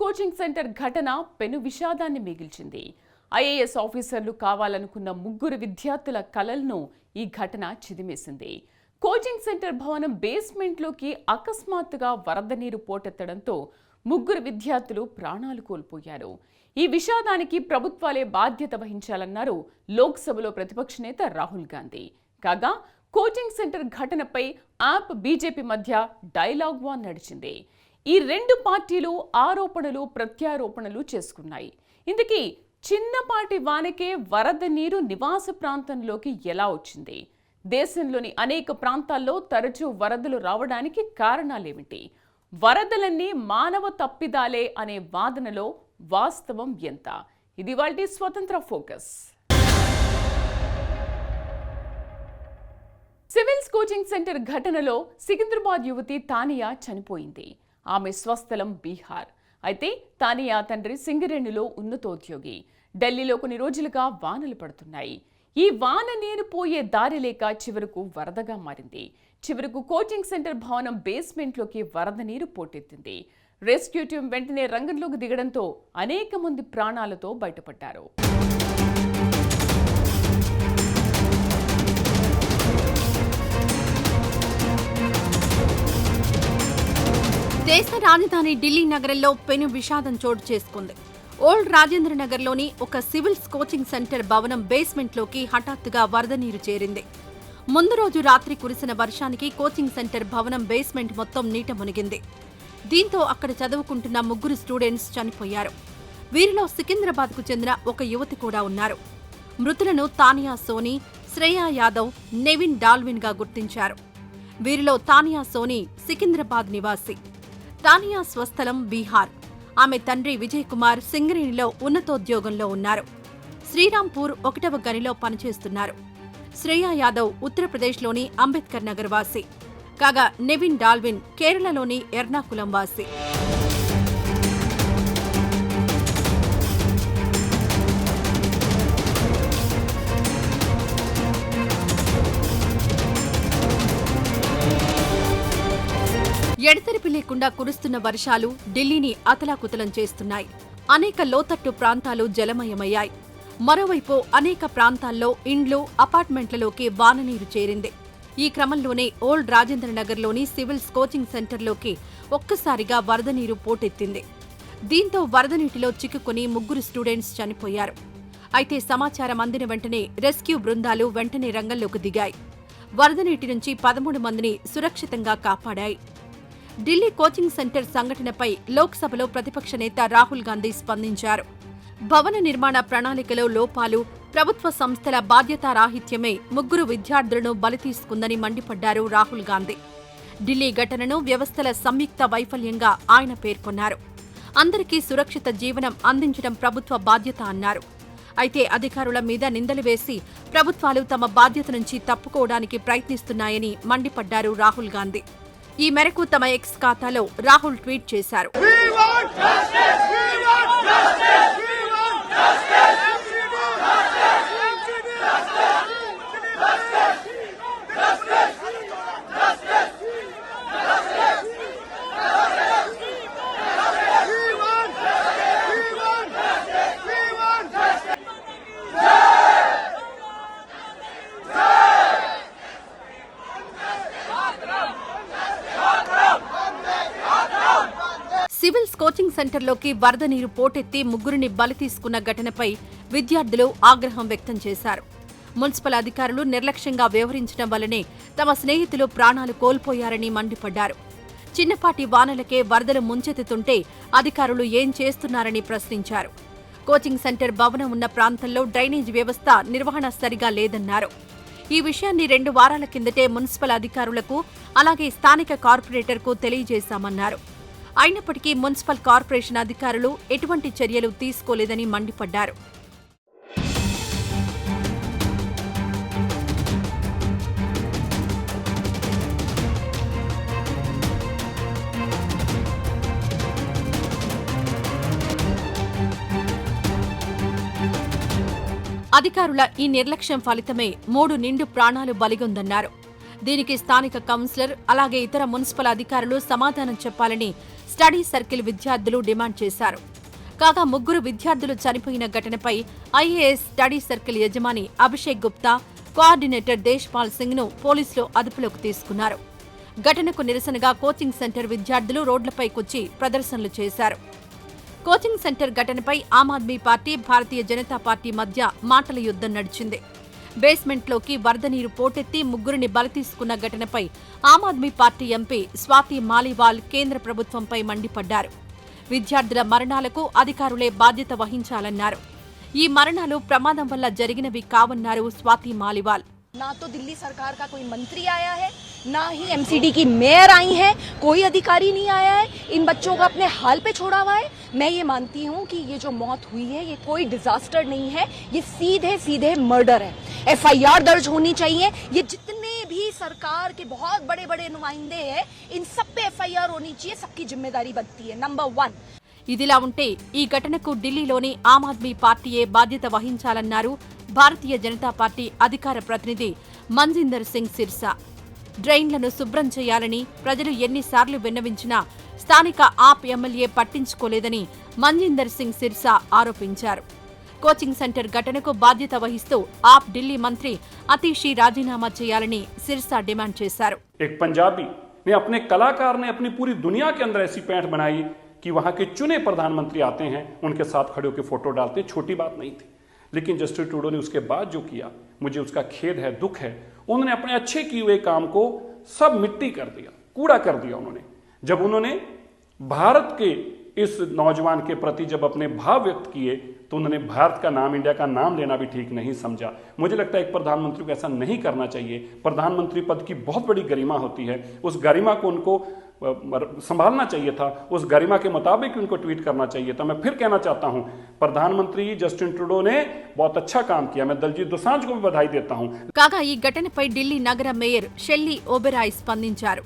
Coaching centre ఘటన పెను విషాదాన్ని మిగిల్చింది. ఐఏఎస్ ఆఫీసర్లు కావాలనుకున్న ముగ్గురు విద్యార్థుల కలలను ఈ ఘటన చిదిమేసింది. కోచింగ్ సెంటర్ భవనం బేస్మెంట్లోకి అకస్మాత్తుగా వరద నీరు పోటెత్తడంతో ముగ్గురు విద్యార్థులు ప్రాణాలు కోల్పోయారు. ఈ విషాదానికి ప్రభుత్వాలే బాధ్యత వహించాలన్నారు లోక్సభలో ప్రతిపక్ష నేత రాహుల్ గాంధీ. కాగా కోచింగ్ సెంటర్ ఘటనపై యాప్ బీజేపీ మధ్య డైలాగ్ వార్ నడిచింది. ఈ రెండు పార్టీలు ఆరోపణలు ప్రత్యారోపణలు చేసుకున్నాయి. ఇందుకీ చిన్నపాటి వానకే వరద నీరు నివాస ప్రాంతంలోకి ఎలా వచ్చింది? దేశంలోని అనేక ప్రాంతాల్లో తరచూ వరదలు రావడానికి కారణాలేమిటి? వరదలన్నీ మానవ తప్పిదాలే అనే వాదనలో వాస్తవం ఎంత? ఇది వాళ్ళ స్వతంత్ర ఫోకస్. సివిల్స్ కోచింగ్ సెంటర్ ఘటనలో సికింద్రాబాద్ యువతి తానియా చనిపోయింది. ఆమె స్వస్థలం బీహార్. అయితే తానియా తండ్రి సింగరేణిలో ఉన్నతోద్యోగి. ఢిల్లీలో కొన్ని రోజులుగా వానలు పడుతున్నాయి. ఈ వాన నీరు పోయే దారి లేక చివరకు వరదగా మారింది. చివరకు కోచింగ్ సెంటర్ భవనం బేస్మెంట్లోకి వరద నీరు పోటెత్తింది. రెస్క్యూ టీం వెంటనే రంగంలోకి దిగడంతో అనేక మంది ప్రాణాలతో బయటపడ్డారు. రాజధాని ఢిల్లీ నగరంలో పెను విషాదం చోటు చేసుకుంది. ఓల్డ్ రాజేంద్ర నగర్లోని ఒక సివిల్స్ కోచింగ్ సెంటర్ భవనం బేస్మెంట్లోకి హఠాత్తుగా వరద నీరు చేరింది. ముందు రోజు రాత్రి కురిసిన వర్షానికి కోచింగ్ సెంటర్ భవనం బేస్మెంట్ మొత్తం నీట మునిగింది. దీంతో అక్కడ చదువుకుంటున్న ముగ్గురు స్టూడెంట్స్ చనిపోయారు. వీరిలో సికింద్రాబాద్కు చెందిన ఒక యువతి కూడా ఉన్నారు. మృతులను తానియా సోని శ్రేయా యాదవ్ నెవిన్ డాల్విన్గా గుర్తించారు. వీరిలో తానియా సోని సికింద్రాబాద్ నివాసి. తానియా స్వస్థలం బీహార్. ఆమె తండ్రి విజయ్ కుమార్ సింగరేణిలో ఉన్నతోద్యోగంలో ఉన్నారు. శ్రీరాంపూర్ ఒకటవ గనిలో పనిచేస్తున్నారు. శ్రేయా యాదవ్ ఉత్తరప్రదేశ్లోని అంబేద్కర్ నగర్ వాసి. కాగా నెవిన్ డాల్విన్ కేరళలోని ఎర్నాకులం వాసి. లేకుండా కురుస్తున్న వర్షాలు ఢిల్లీని అతలాకుతలం చేస్తున్నాయి. అనేక లోతట్టు ప్రాంతాలు జలమయమయ్యాయి. మరోవైపు అనేక ప్రాంతాల్లో ఇండ్లు అపార్ట్మెంట్లలోకి వాననీరు చేరింది. ఈ క్రమంలోనే ఓల్డ్ రాజేంద్ర నగర్లోని సివిల్స్ కోచింగ్ సెంటర్లోకి ఒక్కసారిగా వరద నీరు పోటెత్తింది. దీంతో వరద నీటిలో చిక్కుకుని ముగ్గురు స్టూడెంట్స్ చనిపోయారు. అయితే సమాచారం అందిన వెంటనే రెస్క్యూ బృందాలు వెంటనే రంగంలోకి దిగాయి. వరద నీటి నుంచి పదమూడు మందిని సురక్షితంగా కాపాడాయి. ఢిల్లీ కోచింగ్ సెంటర్ సంఘటనపై లోక్సభలో ప్రతిపక్ష నేత రాహుల్ గాంధీ స్పందించారు. భవన నిర్మాణ ప్రణాళికలో లోపాలు ప్రభుత్వ సంస్థల బాధ్యతారాహిత్యమే ముగ్గురు విద్యార్థులను బలి తీసుకుందని మండిపడ్డారు రాహుల్ గాంధీ. ఢిల్లీ ఘటనను వ్యవస్థల సంయుక్త వైఫల్యంగా ఆయన పేర్కొన్నారు. అందరికీ సురక్షిత జీవనం అందించడం ప్రభుత్వ బాధ్యత అన్నారు. అయితే అధికారుల మీద నిందలు వేసి ప్రభుత్వాలు తమ బాధ్యత నుంచి తప్పుకోవడానికి ప్రయత్నిస్తున్నాయని మండిపడ్డారు రాహుల్ గాంధీ. ఈ మేరకు తమ ఎక్స్ ఖాతాలో రాహుల్ ట్వీట్ చేశారు. కోచింగ్ సెంటర్లోకి వరద నీరు పోటెత్తి ముగ్గురిని బలి తీసుకున్న ఘటనపై విద్యార్థులు ఆగ్రహం వ్యక్తం చేశారు. మున్సిపల్ అధికారులు నిర్లక్ష్యంగా వ్యవహరించడం వల్లనే తమ స్నేహితులు ప్రాణాలు కోల్పోయారని మండిపడ్డారు. చిన్నపాటి వానలకే వరదలు ముంచెత్తుతుంటే అధికారులు ఏం చేస్తున్నారని ప్రశ్నించారు. కోచింగ్ సెంటర్ భవనం ఉన్న ప్రాంతంలో డ్రైనేజ్ వ్యవస్థ నిర్వహణ సరిగా లేదన్నారు. ఈ విషయాన్ని రెండు వారాల కిందటే మున్సిపల్ అధికారులకు అలాగే స్థానిక కార్పొరేటర్కు తెలియజేశామన్నారు. అయినప్పటికీ మున్సిపల్ కార్పొరేషన్ అధికారులు ఎటువంటి చర్యలు తీసుకోలేదని మండిపడ్డారు. అధికారుల ఈ నిర్లక్ష్యం ఫలితమే మూడు నిండు ప్రాణాలు బలిగొందన్నారు. దీనికి స్థానిక కౌన్సిలర్ అలాగే ఇతర మున్సిపల్ అధికారులు సమాధానం చెప్పాలని స్టడీ సర్కిల్ విద్యార్థులు డిమాండ్ చేశారు. కాగా ముగ్గురు విద్యార్థులు చనిపోయిన ఘటనపై ఐఏఎస్ స్టడీ సర్కిల్ యజమాని అభిషేక్ గుప్తా కోఆర్డినేటర్ దేశ్పాల్ సింగ్ను పోలీసులు అదుపులోకి తీసుకున్నారు. ఘటనకు నిరసనగా కోచింగ్ సెంటర్ విద్యార్థులు రోడ్లపైకొచ్చి ప్రదర్శనలు చేశారు. కోచింగ్ సెంటర్ ఘటనపై ఆమ్ ఆద్మీ పార్టీ భారతీయ జనతా పార్టీ మధ్య మాటల యుద్ధం నడిచింది. బేస్మెంట్లోకి వరద నీరు పోటెత్తి ముగ్గురిని బలి తీసుకున్న ఘటనపై ఆమ్ ఆద్మీ పార్టీ ఎంపీ స్వాతి మాలివాల్ కేంద్ర ప్రభుత్వంపై మండిపడ్డారు విద్యార్థుల మరణాలకు అధికారులే బాధ్యత వహించాలన్నారు ఈ మరణాలు ప్రమాదం వల్ల జరిగినవి కావన్నారు స్వాతి మాలివాల్ ना तो दिल्ली सरकार का कोई मंत्री आया है ना ही एमसीडी की मेयर आई है कोई अधिकारी नहीं आया है इन बच्चों को अपने हाल पे छोड़ा हुआ है मैं ये मानती हूँ कि ये जो मौत हुई है ये कोई डिजास्टर नहीं है ये सीधे सीधे मर्डर है एफआईआर दर्ज होनी चाहिए ये जितने भी सरकार के बहुत बड़े बड़े नुमाइंदे हैं इन सब पे एफआईआर होनी चाहिए सबकी जिम्मेदारी बनती है नंबर वन ఇదిలా ఉంటే ఈ ఘటనకు ఢిల్లీలోని ఆమ్ ఆద్మీ పార్టీయే బాధ్యత వహించాలన్నారు భారతీయ జనతా పార్టీ అధికార ప్రతినిధి మంజిందర్ సింగ్ సిర్సా డ్రైన్లను శుభ్రం చేయాలని ప్రజలు ఎన్నిసార్లు విన్నవించినా స్థానిక ఆప్ ఎమ్మెల్యే పట్టించుకోలేదని మంజిందర్ సింగ్ సిర్సా ఆరోపించారు కోచింగ్ సెంటర్ ఘటనకు బాధ్యత వహిస్తూ ఆప్ ఢిల్లీ మంత్రి అతీషి రాజీనామా చేయాలని సిర్సా డిమాండ్ చేశారు एक पंजाबी ने अपने कलाकार ने अपनी पूरी दुनिया के अंदर ऐसी पैंट बनाई कि वहां के चुने प्रधानमंत्री आते हैं उनके साथ खड़े होकर फोटो डालते हैं छोटी बात नहीं थी लेकिन जस्टिस टूडो ने उसके बाद जो किया मुझे उसका खेद है दुख है उन्होंने अपने अच्छे किए हुए काम को सब मिट्टी कर दिया कूड़ा कर दिया उन्होंने जब उन्होंने भारत के इस नौजवान के प्रति जब अपने भाव व्यक्त किए तो उन्होंने भारत का नाम इंडिया का नाम लेना भी ठीक नहीं समझा मुझे लगता है एक प्रधानमंत्री को ऐसा नहीं करना चाहिए प्रधानमंत्री पद की बहुत बड़ी गरिमा होती है उस गरिमा को उनको अ, मर- संभालना चाहिए था उस गरिमा के मुताबिक उनको ट्वीट करना चाहिए था मैं फिर कहना चाहता हूं प्रधानमंत्री जस्टिन ट्रूडो ने बहुत अच्छा काम किया मैं दलजीत दोसांझ को भी बधाई देता हूं కాగా ఈ ఘటనపై ఢిల్లీ నగర మేయర్ షెల్లీ ఓబెరాయ్ స్పందించారు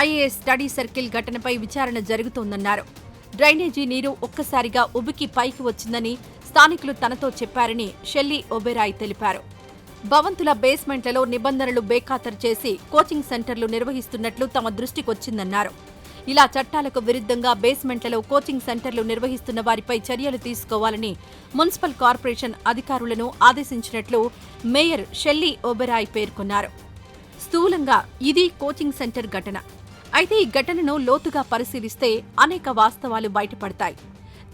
ఐఏఎస్ స్టడీ సర్కిల్ ఘటనపై విచారణ జరుగుతోందన్నారు డ్రైనేజీ నీరు ఒక్కసారిగా ఉబికి పైకి వచ్చిందని స్థానికులు తనతో చెప్పారని షెల్లీ ఓబెరాయ్ తెలిపారు. భవంతుల బేస్మెంట్లలో నిబంధనలు బేఖాతరు చేసి కోచింగ్ సెంటర్లు నిర్వహిస్తున్నట్లు తమ దృష్టికొచ్చిందన్నారు ఇలా చట్టాలకు విరుద్ధంగా బేస్మెంట్లలో కోచింగ్ సెంటర్లు నిర్వహిస్తున్న వారిపై చర్యలు తీసుకోవాలని మున్సిపల్ కార్పొరేషన్ అధికారులను ఆదేశించినట్లు మేయర్ షెల్లీ ఓబెరాయ్ పేర్కొన్నారు. స్థూలంగా ఇది కోచింగ్ సెంటర్ ఘటన. అయితే ఈ ఘటనను లోతుగా పరిశీలిస్తే అనేక వాస్తవాలు బయటపడతాయి.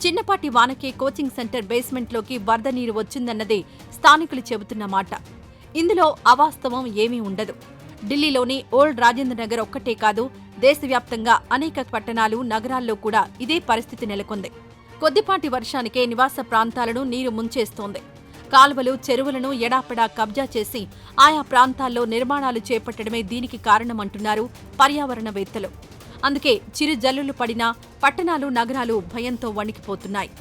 చిన్నపాటి వానకే కోచింగ్ సెంటర్ బేస్మెంట్లోకి వరద నీరు వచ్చిందన్నదే స్థానికులు చెబుతున్న మాట. ఇందులో అవాస్తవం ఏమీ ఉండదు. ఢిల్లీలోని ఓల్డ్ రాజేంద్ర నగర్ ఒక్కటే కాదు దేశవ్యాప్తంగా అనేక పట్టణాలు నగరాల్లో కూడా ఇదే పరిస్థితి నెలకొంది. కొద్దిపాటి వర్షానికే నివాస ప్రాంతాలను నీరు ముంచేస్తోంది. కాలువలు చెరువులను ఎడాపెడా కబ్జా చేసి ఆయా ప్రాంతాల్లో నిర్మాణాలు చేపట్టడమే దీనికి కారణమంటున్నారు పర్యావరణవేత్తలు. అందుకే చిరు జల్లులు పడినా పట్టణాలు నగరాలు భయంతో వణికిపోతున్నాయి.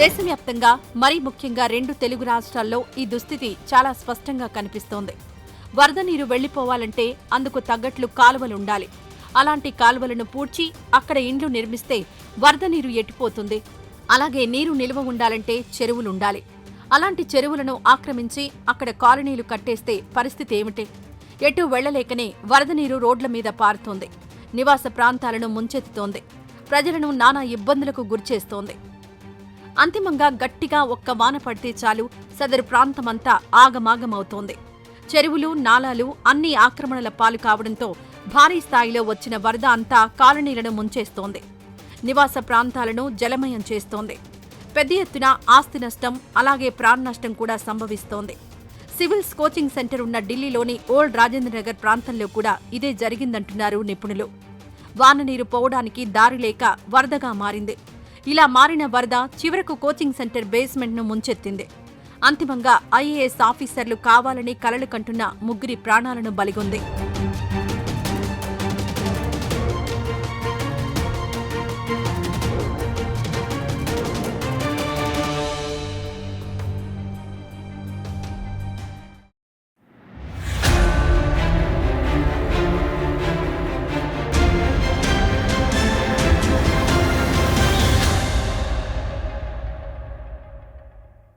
దేశవ్యాప్తంగా మరీ ముఖ్యంగా రెండు తెలుగు రాష్ట్రాల్లో ఈ దుస్థితి చాలా స్పష్టంగా కనిపిస్తోంది. వరద నీరు వెళ్ళిపోవాలంటే అందుకు తగ్గట్లు కాలువలుండాలి. అలాంటి కాలువలను పూడ్చి అక్కడ ఇండ్లు నిర్మిస్తే వరద నీరు ఎట్టిపోతుంది అలాగే నీరు నిల్వ ఉండాలంటే చెరువులుండాలి. అలాంటి చెరువులను ఆక్రమించి అక్కడ కాలనీలు కట్టేస్తే పరిస్థితి ఏమిటి? ఎటు వెళ్ళలేకనే వరద నీరు రోడ్ల మీద పారుతోంది. నివాస ప్రాంతాలను ముంచెత్తుతోంది. ప్రజలను నానా ఇబ్బందులకు గురిచేస్తోంది. అంతిమంగా గట్టిగా ఒక్క వాన పడితే చాలు సదరు ప్రాంతమంతా ఆగమాగమవుతోంది. చెరువులు నాలాలు అన్ని ఆక్రమణల పాలు కావడంతో భారీ స్థాయిలో వచ్చిన వరద అంతా కాలనీలను ముంచేస్తోంది. నివాస ప్రాంతాలను జలమయం చేస్తోంది. పెద్ద ఎత్తున ఆస్తి నష్టం అలాగే ప్రాణ నష్టం కూడా సంభవిస్తోంది. సివిల్స్ కోచింగ్ సెంటర్ ఉన్న ఢిల్లీలోని ఓల్డ్ రాజేంద్రనగర్ ప్రాంతంలో కూడా ఇదే జరిగిందంటున్నారు నిపుణులు. వాన నీరు పోవడానికి దారి లేక వరదగా మారింది. ఇలా మారిన వరద చివరకు కోచింగ్ సెంటర్ బేస్మెంట్ను ముంచెత్తింది. అంతిమంగా ఐఏఎస్ ఆఫీసర్లు కావాలని కలలు కంటున్న ముగ్గురి ప్రాణాలను బలిగొంది.